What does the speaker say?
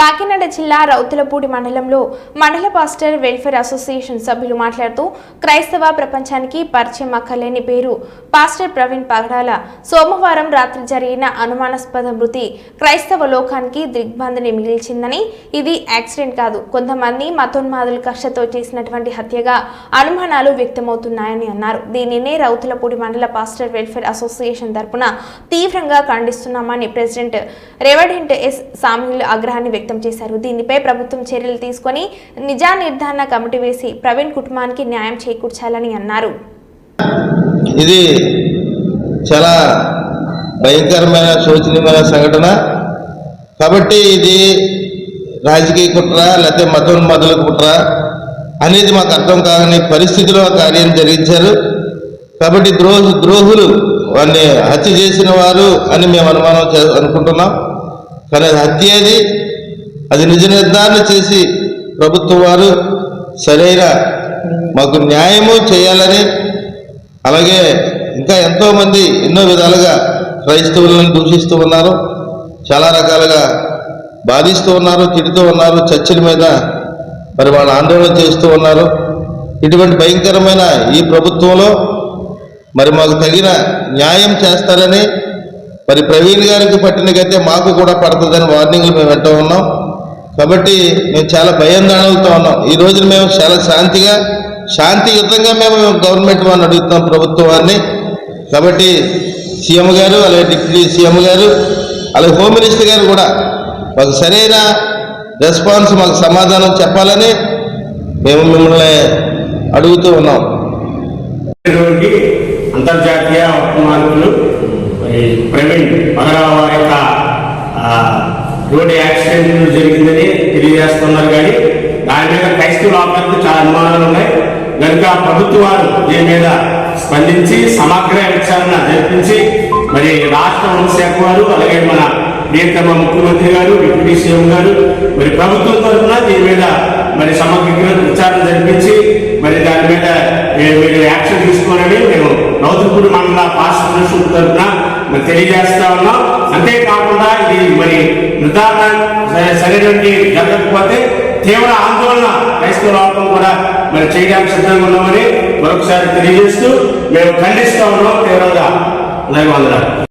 కాకినాడ జిల్లా రౌతులపూడి మండలంలో మండల పాస్టర్ వెల్ఫేర్ అసోసియేషన్ సభ్యులు మాట్లాడుతూ క్రైస్తవ ప్రపంచానికి పరిచయం అక్కర్లేని పేరు పాస్టర్ ప్రవీణ్ పగడాల. సోమవారం రాత్రి జరిగిన అనుమానాస్పద మృతి క్రైస్తవ లోకానికి దిగ్బంధిని మిగిల్చిందని. ఇది యాక్సిడెంట్ కాదు. కొంతమంది మతోన్మాదుల కక్షతో చేసినటువంటి హత్యగా అనుమానాలు వ్యక్తమవుతున్నాయని అన్నారు. దీనినే రౌతులపూడి మండల పాస్టర్ వెల్ఫేర్ అసోసియేషన్ తరపున తీవ్రంగా ఖండిస్తున్నామని ప్రెసిడెంట్ రెవడెంట్ ఎస్ సామ్యుల్ ఆగ్రహాన్ని వ్యక్తం వ్యక్తం చేశారు. దీనిపై ప్రభుత్వం చర్యలు తీసుకొని నిజా నిర్ధారణ కమిటీ వేసి ప్రవీణ్ కుటుంబానికి న్యాయం చేకూర్చాలని అన్నారు. ఇది చాలా భయంకరమైన శోచనీయమైన సంఘటన. కాబట్టి ఇది రాజకీయ కుట్ర లేకపోతే మతోన్మాదుల కుట్ర అనేది మాకు అర్థం కాని పరిస్థితిలో కార్యం జరిగించారు. కాబట్టి ద్రోహు ద్రోహులు వారిని హత్య చేసిన వారు అని మేము అనుమానం అనుకుంటున్నాం. కానీ హత్య అది అది నిజ నిర్ధారణ చేసి ప్రభుత్వం వారు సరైన మాకు న్యాయము చేయాలని అలాగే ఇంకా ఎంతోమంది ఎన్నో విధాలుగా క్రైస్తవులను దూషిస్తూ ఉన్నారు చాలా రకాలుగా బాధిస్తూ ఉన్నారు తిడుతూ ఉన్నారు చర్చల మీద మరి వాళ్ళు ఆందోళన చేస్తూ ఉన్నారు. ఇటువంటి భయంకరమైన ఈ ప్రభుత్వంలో మరి మాకు తగిన న్యాయం చేస్తారని మరి ప్రవీణ్ గారికి పట్టిన గతే మాకు కూడా పడుతుందని వార్నింగ్లు మేము వింటూ ఉన్నాం. కాబట్టి మేము చాలా భయాందోళనలతో ఉన్నాం. ఈ రోజున మేము చాలా శాంతిగా శాంతియుతంగా మేము గవర్నమెంట్ వారిని అడుగుతున్నాం ప్రభుత్వం వారిని. కాబట్టి సీఎం గారు అలాగే డిప్యూటీ సీఎం గారు అలాగే హోమ్ మినిస్టర్ గారు కూడా మాకు సరైన రెస్పాన్స్ మాకు సమాధానం చెప్పాలని మేము మిమ్మల్ని అడుగుతూ ఉన్నాం. అంతర్జాతీయ మార్పులు ప్రవీణ్ పగరావ రోడ్డు యాక్సిడెంట్ జరిగిందని తెలియజేస్తున్నారు కానీ దాని మీద క్రైస్తవులు లోపలికి చాలా అనుమానాలు ఉన్నాయి. కనుక ప్రభుత్వాలు దీని మీద స్పందించి సమగ్ర విచారణ జరిపించి మరి రాష్ట్ర హోంశాఖ వారు అలాగే మన ప్రియతమ ముఖ్యమంత్రి గారు డిప్యూటీ సీఎం గారు మరి ప్రభుత్వం తరఫున దీని మీద మరి సమగ్ర విచారణ జరిపించి మరి దాని మీద మీరు యాక్షన్ తీసుకోవాలని మేము రౌతుపూడి మండల పాస్ తరఫున మరి తెలియజేస్తా ఉన్నాం. అంతేకాకుండా ఇది మరి నిర్ధారణ సరైనటువంటి జరగకపోతే తీవ్ర ఆందోళన క్రైస్తవ లోపం కూడా మరి చేయడానికి సిద్ధంగా ఉన్నామని మరొకసారి తెలియజేస్తూ మేము ఖండిస్తా ఉన్నాం తీవ్రంగా. అలాగే